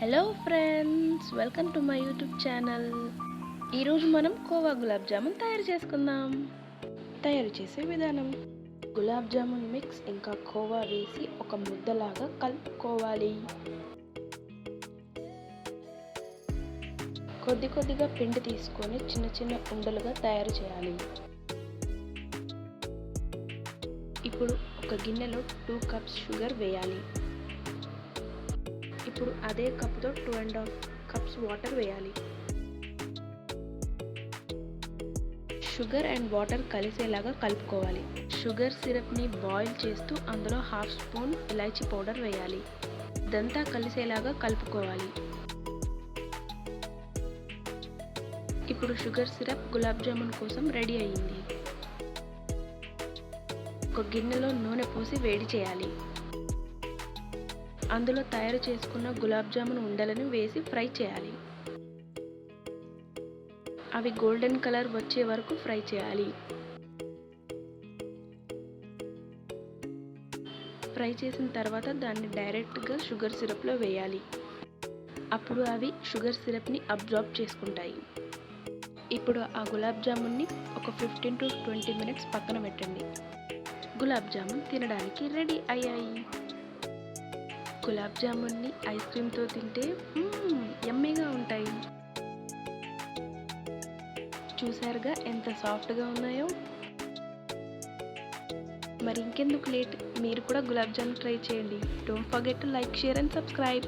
Hello friends welcome to my YouTube channel ఈరోజు మనం కోవా గులాబ్ జామున్ తయారు చేసుకుందాం. తయారు చేసే విధానం. గులాబ్ జామున్ మిక్స్ ఇంకా కోవా వేసి ఒక ముద్దలాగా కలుపుకోవాలి. కొద్ది కొద్దిగా పిండి తీసుకొని చిన్న చిన్న ఉండలుగా తయారు చేయాలి. ఇప్పుడు ఒక గిన్నెలో టూ కప్స్ షుగర్ వేయాలి. ఇప్పుడు అదే కప్తో two and half cups water వేయాలి. షుగర్ అండ్ వాటర్ కలిసేలాగా కలుపుకోవాలి. షుగర్ సిరప్ని బాయిల్ చేస్తూ అందులో హాఫ్ స్పూన్ ఇలాచీ పౌడర్ వేయాలి. ఇదంతా కలిసేలాగా కలుపుకోవాలి. ఇప్పుడు షుగర్ సిరప్ గులాబ్ జామున్ కోసం రెడీ అయ్యింది. ఒక గిన్నెలో నూనె పోసి వేడి చేయాలి. అందులో తయారు చేసుకున్న గులాబ్ జామున్ ఉండలను వేసి ఫ్రై చేయాలి. అవి గోల్డెన్ కలర్ వచ్చే వరకు ఫ్రై చేయాలి. ఫ్రై చేసిన తర్వాత దాన్ని డైరెక్ట్గా షుగర్ సిరప్లో వేయాలి. అప్పుడు అవి షుగర్ సిరప్ని అబ్జార్బ్ చేసుకుంటాయి. ఇప్పుడు ఆ గులాబ్ జామున్ని ఒక ఫిఫ్టీన్ టు ట్వంటీ మినిట్స్ పక్కన పెట్టండి. గులాబ్ జామున్ తినడానికి రెడీ అయ్యాయి. గులాబ్ జామున్ని ఐస్ క్రీమ్తో తింటే ఎమ్మీగా ఉంటాయి. చూసారుగా ఎంత సాఫ్ట్గా ఉన్నాయో. మరి ఇంకెందుకు లేట్? మీరు కూడా గులాబ్ జామున్ ట్రై చేయండి. Don't forget to like share and subscribe